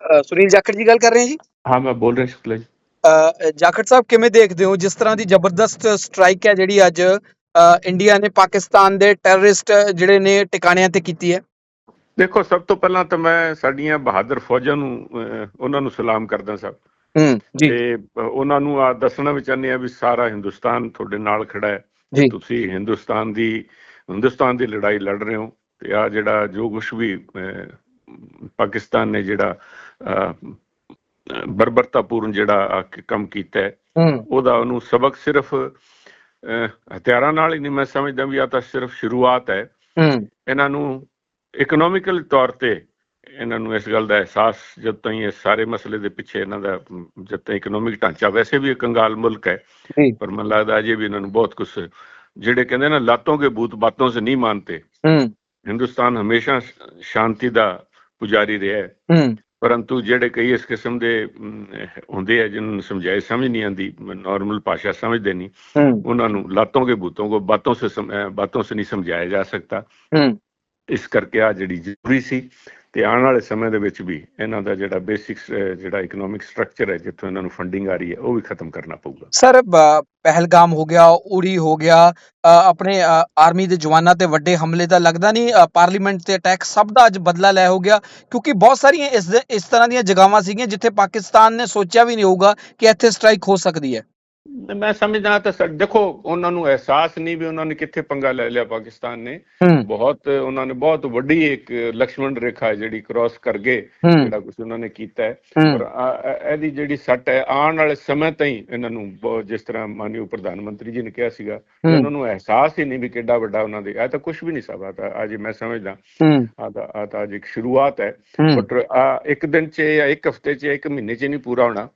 ਅ, ਸੁਨੀਲ ਜਾਖੜ ਜੀ ਗੱਲ ਕਰ ਰਹੇ ਹੈ ਜੀ? ਹਾਂ ਮੈਂ ਬੋਲ ਰਿਹਾ ਸ਼ੁਕਲਾ ਜੀ। ਅ, ਜਾਖੜ ਸਾਹਿਬ ਕਿਵੇਂ ਦੇਖਦੇ ਹੋ? ਜਿਸ ਤਰ੍ਹਾਂ ਦੀ ਜ਼ਬਰਦਸਤ ਸਟ੍ਰਾਈਕ ਹੈ ਜਿਹੜੀ ਅੱਜ ਅ, ਇੰਡੀਆ ਨੇ ਪਾਕਿਸਤਾਨ ਦੇ ਟੈਰਰਿਸਟ ਜਿਹੜੇ ਨੇ ਟਿਕਾਣਿਆਂ ਤੇ ਕੀਤੀ ਹੈ? ਦੇਖੋ ਸਭ ਤੋਂ ਪਹਿਲਾਂ ਤਾਂ ਮੈਂ ਸਾਡੀਆਂ ਬਹਾਦਰ ਫੌਜਾਂ ਨੂੰ ਅਹ, ਉਹਨਾਂ ਨੂੰ ਸਲਾਮ ਕਰਦਾ ਸਭ ਹੂੰ ਜੀ। ਤੇ ਅਹ, ਉਹਨਾਂ ਨੂੰ ਆ ਦੱਸਣਾ ਵੀ ਚਾਹੁੰਦੇ ਆ ਵੀ ਸਾਰਾ ਹਿੰਦੁਸਤਾਨ ਤੁਹਾਡੇ ਨਾਲ ਖੜਾ ਹੈ। ਜੀ। ਤੁਸੀਂ ਹਿੰਦੁਸਤਾਨ ਦੀ ਹਿੰਦੁਸਤਾਨ ਦੀ ਲੜਾਈ ਲੜ ਰਹੇ ਹੋ। ਤੇ ਆ ਜਿਹੜਾ ਜੋ ਕੁਛ ਵੀ ਅਹ, ਪਾਕਿਸਤਾਨ ਨੇ ਜਿਹੜਾ ਬਰਬਰਤਾਪੂਰਨ ਜਿਹੜਾ ਕੰਮ ਕੀਤਾ ਉਹਦਾ ਉਹਨੂੰ ਸਬਕ ਸਿਰਫ ਹਥਿਆਰਾਂ ਨਾਲ ਹੀ ਨਹੀਂ ਮੈਂ ਸਮਝਦਾ ਵੀ ਆ ਤਾਂ ਸਿਰਫ ਸ਼ੁਰੂਆਤ ਹੈ। ਇਹਨਾਂ ਨੂੰ ਇਕਨੋਮਿਕਲ ਤੌਰ ਤੇ ਇਹਨਾਂ ਨੂੰ ਇਸ ਗੱਲ ਦਾ ਅਹਿਸਾਸ ਜਦ ਤਾਈਂ ਇਸ ਸਾਰੇ ਮਸਲੇ ਦੇ ਪਿੱਛੇ ਇਹਨਾਂ ਦਾ ਜਦ ਤਾਈਂ ਇਕਨੋਮਿਕ ਢਾਂਚਾ ਵੈਸੇ ਵੀ ਇੱਕ ਕੰਗਾਲ ਮੁਲਕ ਹੈ ਪਰ ਮੈਨੂੰ ਲੱਗਦਾ ਅਜੇ ਵੀ ਇਹਨਾਂ ਨੂੰ ਬਹੁਤ ਕੁਝ ਜਿਹੜੇ ਕਹਿੰਦੇ ਨਾ ਲਾਤੋਂ ਕੇ ਭੂਤ ਬਾਤੋਂ ਸੇ ਨਹੀਂ ਮਾਨਤੇ। ਹਿੰਦੁਸਤਾਨ ਹਮੇਸ਼ਾ ਸ਼ਾਂਤੀ ਦਾ ਪੁਜਾਰੀ ਰਿਹਾ ਪਰੰਤੂ ਜਿਹੜੇ ਕਈ ਇਸ ਕਿਸਮ ਦੇ ਹੁੰਦੇ ਆ ਜਿਨ੍ਹਾਂ ਨੂੰ ਸਮਝਾਏ ਸਮਝ ਨਹੀਂ ਆਂਦੀ ਨਾਰਮਲ ਭਾਸ਼ਾ ਸਮਝਦੇ ਨਹੀਂ ਉਹਨਾਂ ਨੂੰ ਲਾਤੋਂ ਕੇ ਭੂਤੋਂ ਕੋ ਬਾਤੋਂ ਸੇ ਬਾਤੋਂ ਸੇ ਨਹੀਂ ਸਮਝਾਇਆ ਜਾ ਸਕਤਾ ਹੂੰ। ਇਸ ਕਰਕੇ ਆ ਜਿਹੜੀ ਜ਼ਰੂਰੀ ਸੀ ਤੇ ਆਉਣ ਵਾਲੇ ਸਮੇਂ ਦੇ ਵਿੱਚ ਵੀ ਇਹਨਾਂ ਦਾ ਜਿਹੜਾ ਬੇਸਿਕ ਜਿਹੜਾ ਇਕਨੋਮਿਕ ਸਟਰਕਚਰ ਹੈ, ਜਿੱਥੋਂ ਇਹਨਾਂ ਨੂੰ ਫੰਡਿੰਗ ਆ ਰਹੀ ਹੈ, ਉਹ ਵੀ ਖਤਮ ਕਰਨਾ ਪਊਗਾ। ਸਰ ਪਹਿਲਗਾਮ ਹੋ ਗਿਆ ਉੜੀ ਹੋ ਗਿਆ ਆਪਣੇ ਆਰਮੀ ਦੇ ਜਵਾਨਾਂ ਤੇ ਵੱਡੇ ਹਮਲੇ ਦਾ ਲੱਗਦਾ ਨਹੀਂ ਪਾਰਲੀਮੈਂਟ ਤੇ ਅਟੈਕ ਸਭ ਦਾ ਅੱਜ ਬਦਲਾ ਲੈ ਹੋ ਗਿਆ, ਕਿਉਂਕਿ ਬਹੁਤ ਸਾਰੀਆਂ ਇਸ ਇਸ ਤਰ੍ਹਾਂ ਦੀਆਂ ਜਗ੍ਹਾਵਾਂ ਸੀਗੀਆਂ ਜਿੱਥੇ ਪਾਕਿਸਤਾਨ ਨੇ ਸੋਚਿਆ ਵੀ ਨਹੀਂ ਹੋਊਗਾ ਕਿ ਇੱਥੇ ਸਟ੍ਰਾਈਕ ਹੋ ਸਕਦੀ ਹੈ। ਮੈਂ ਸਮਝਦਾ ਤਾਂ ਦੇਖੋ ਉਹਨਾਂ ਨੂੰ ਅਹਿਸਾਸ ਨਹੀਂ ਵੀ ਉਹਨਾਂ ਨੇ ਕਿੱਥੇ ਪੰਗਾ ਲੈ ਲਿਆ ਪਾਕਿਸਤਾਨ ਨੇ। ਬਹੁਤ ਉਹਨਾਂ ਨੇ ਬਹੁਤ ਵੱਡੀ ਇੱਕ ਲਕਸ਼ਮਣ ਰੇਖਾ ਹੈ ਜਿਹੜੀ ਕ੍ਰਾਸ ਕਰ ਗਏ ਜਿਹੜਾ ਕੁਝ ਉਹਨਾਂ ਨੇ ਕੀਤਾ ਹੈ। ਆ- ਇਹਦੀ ਜਿਹੜੀ ਸੱਟ ਹੈ ਆਉਣ ਵਾਲੇ ਸਮੇਂ ਤਾਈਂ ਇਹਨਾਂ ਨੂੰ ਜਿਸ ਤਰ੍ਹਾਂ ਮਾਨਯੋਗ ਪ੍ਰਧਾਨ ਮੰਤਰੀ ਜੀ ਨੇ ਕਿਹਾ ਸੀਗਾ। ਉਹਨਾਂ ਨੂੰ ਅਹਿਸਾਸ ਹੀ ਨਹੀਂ ਵੀ ਕਿੱਡਾ ਵੱਡਾ ਉਹਨਾਂ ਦੇ ਇਹ ਤਾਂ ਕੁਝ ਵੀ ਨਹੀਂ ਸਭ ਆ ਤਾਂ ਅੱਜ ਮੈਂ ਸਮਝਦਾ। ਆ ਤਾਂ ਅੱਜ ਇੱਕ ਸ਼ੁਰੂਆਤ ਹੈ। ਬਟ ਇੱਕ ਦਿਨ 'ਚ ਜਾਂ ਇੱਕ ਹਫ਼ਤੇ 'ਚ ਇੱਕ ਮਹੀਨੇ 'ਚ ਨਹੀਂ ਪੂਰਾ ਹੋਣਾ।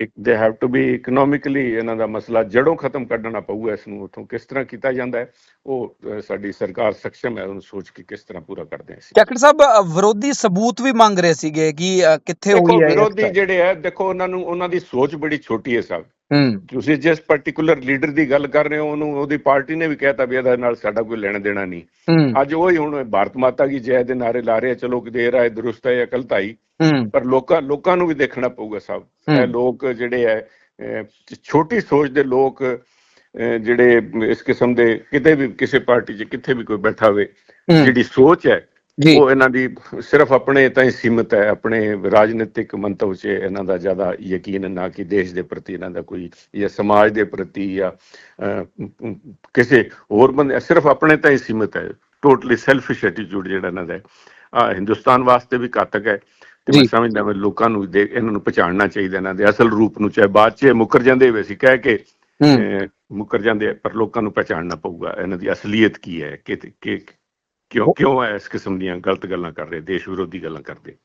ਇੱਕ they have to be economically ਇਹਨਾਂ ਦਾ ਮਸਲਾ ਜੜੋਂ ਖਤਮ ਕੱਢਣਾ ਪਊਗਾ ਇਸ ਨੂੰ ਉਥੋਂ ਕਿਸ ਤਰ੍ਹਾਂ ਕੀਤਾ ਜਾਂਦਾ ਹੈ ਉਹ ਸਾਡੀ ਸਰਕਾਰ ਸક્ષਮ ਹੈ ਉਹਨੂੰ ਸੋਚ ਕੇ ਕਿਸ ਤਰ੍ਹਾਂ ਪੂਰਾ ਕਰਦੇ ਅਸੀਂ। ਜਾਖੜ ਸਾਹਿਬ ਵਿਰੋਧੀ ਸਬੂਤ ਵੀ ਮੰਗ ਰਹੇ ਸੀਗੇ ਕਿ ਕਿੱਥੇ ਹੋਈ ਹੈ ਵਿਰੋਧੀ? ਜਿਹੜੇ ਹੈ ਦੇਖੋ ਉਹਨਾਂ ਨੂੰ ਉਹਨਾਂ ਦੀ ਸੋਚ ਬੜੀ ਛੋਟੀ ਹੈ ਹੂੰ। ਤੁਸੀਂ ਜਿਸ ਪਾਰਟਿਕੂਲਰ ਲੀਡਰ ਦੀ ਗੱਲ ਕਰ ਰਹੇ ਹੋ ਉਹਨੂੰ ਉਹਦੀ ਪਾਰਟੀ ਨੇ ਵੀ ਕਹਿਤਾ ਵੀ ਇਹਦੇ ਨਾਲ ਸਾਡਾ ਕੋਈ ਲੈਣਾ ਦੇਣਾ ਨਹੀਂ। ਅੱਜ ਉਹ ਹੀ ਹੁਣ ਭਾਰਤ ਮਾਤਾ ਕੀ ਜੈ ਦੇ ਨਾਰੇ ਲਾ ਰਹੇ ਚਲੋ ਕਿ ਦੇਰ ਆਏ ਦਰੁਸਤ ਹੈ ਹੂੰ। ਪਰ ਲੋਕਾਂ ਲੋਕਾਂ ਨੂੰ ਵੀ ਦੇਖਣਾ ਪਊਗਾ ਸਭ। ਇਹ ਲੋਕ ਜਿਹੜੇ ਹੈ ਛੋਟੀ ਸੋਚ ਦੇ ਲੋਕ ਜਿਹੜੇ ਇਸ ਕਿਸਮ ਦੇ ਕਿਤੇ ਵੀ ਕਿਸੇ ਪਾਰਟੀ 'ਚ ਕਿੱਥੇ ਵੀ ਕੋਈ ਬੈਠਾ ਹੋਵੇ ਜਿਹੜੀ ਸੋਚ ਹੈ ਉਹ ਇਹਨਾਂ ਦੀ ਸਿਰਫ ਆਪਣੇ ਤਾਂ ਹੀ ਸੀਮਿਤ ਹੈ ਆਪਣੇ ਰਾਜਨੀਤਿਕ ਮੰਤਵ 'ਚ ਇਹਨਾਂ ਦਾ ਜ਼ਿਆਦਾ ਯਕੀਨ ਨਾ ਕਿ ਦੇਸ਼ ਦੇ ਪ੍ਰਤੀ ਇਹਨਾਂ ਦਾ ਕੋਈ ਜਾਂ ਸਮਾਜ ਦੇ ਪ੍ਰਤੀ ਜਾਂ ਕਿਸੇ ਹੋਰ ਬੰਦੇ ਸਿਰਫ ਆਪਣੇ ਤਾਂ ਹੀ ਸੀਮਿਤ ਹੈ ਟੋਟਲੀ ਸੈਲਫਿਸ਼ ਐਟੀਟਿਊਡ ਜਿਹੜਾ ਇਹਨਾਂ ਦਾ ਹੈ। ਹਿੰਦੁਸਤਾਨ ਵਾਸਤੇ ਵੀ ਘਾਤਕ ਹੈ। ਤੇ ਮੈਂ। ਸਮਝਦਾ ਮੈਂ ਲੋਕਾਂ ਨੂੰ ਦੇ ਇਹਨਾਂ ਨੂੰ ਪਛਾਣਨਾ ਚਾਹੀਦਾ ਇਹਨਾਂ ਦੇ ਅਸਲ ਰੂਪ ਨੂੰ ਚਾਹੇ ਬਾਅਦ 'ਚ ਮੁੱਕਰ ਜਾਂਦੇ ਹੋਏ ਸੀ ਕਹਿ ਕੇ ਮੁੱਕਰ ਜਾਂਦੇ ਪਰ ਲੋਕਾਂ ਨੂੰ ਪਛਾਣਨਾ ਪਊਗਾ ਇਹਨਾਂ ਦੀ ਅਸਲੀਅਤ ਕੀ ਹੈ ਕਿ ਕਿ ਕਿਉਂ ਕਿਉਂ ਹੈ ਇਸ ਕਿਸਮ ਦੀਆਂ ਗਲਤ ਗੱਲਾਂ ਕਰ ਰਹੇ ਦੇਸ਼ ਵਿਰੋਧੀ ਗੱਲਾਂ ਕਰਦੇ